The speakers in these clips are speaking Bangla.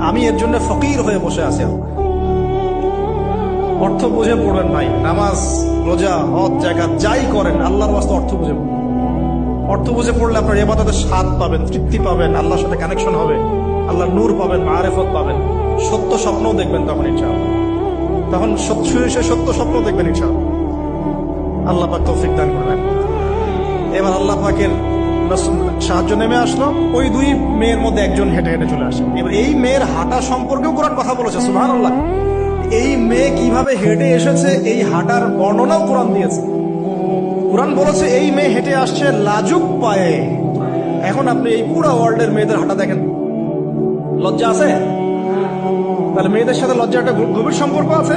আমি এর জন্য ফকির হয়ে বসে আছি অর্থ বুঝে পড়বেন ভাই, নামাজ, রোজা, হজ জায়গা যাই করেন, আল্লাহর বাস্তে অর্থ বুঝে। অর্থ বুঝে পড়লে আপনার এবাদতের স্বাদ পাবেন, তৃপ্তি পাবেন, আল্লাহর সাথে কানেকশন হবে, আল্লাহর নূর পাবেন, মারেফত পাবেন। সত্য স্বপ্নও দেখবেন তখন ইনশাআল্লাহ। তখন সে সত্য স্বপ্ন দেখবেন ইনশাআল্লাহ। আল্লাহ পাক তৌফিক দান করবেন এবার আল্লাহ পাকের সাহায্য নেমে আসলো, ওই দুই মেয়ের মধ্যে একজন হেঁটে হেঁটে চলে আসে। এবার এই মেয়ের হাঁটা সম্পর্কেও কোরআন কথা বলেছে সুহান এই মেয়ে কীভাবে হেঁটে এসেছে, এই হাঁটার বর্ণনাও কোরআন দিয়েছে। কোরআন বলেছে, এই মেয়ে হেঁটে আসছে লাজুক পায়ে। এখন আপনি এই পুরো ওয়ার্ল্ডের মেয়েদের হাঁটা দেখেন। লজ্জা আছে? তাহলে মেয়েদের সাথে লজ্জা একটা গভীর সম্পর্ক আছে?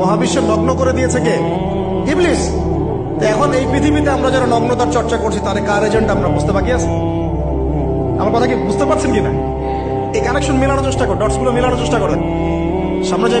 মহাবিশ্বের নগ্ন করে দিয়েছে কে? ইবলিস! এখন এই পৃথিবীতে আমরা যারা নগ্নতার চর্চা করছি, তার কার এজেন্ট আমরা বুঝতে বাকি আছে? আমার কথা কি বুঝতে পারছেন কিনা? এই কানেকশন মেলানোর চেষ্টা করো ডটসগুলো মেলানোর চেষ্টা করেন। সামনে যাই।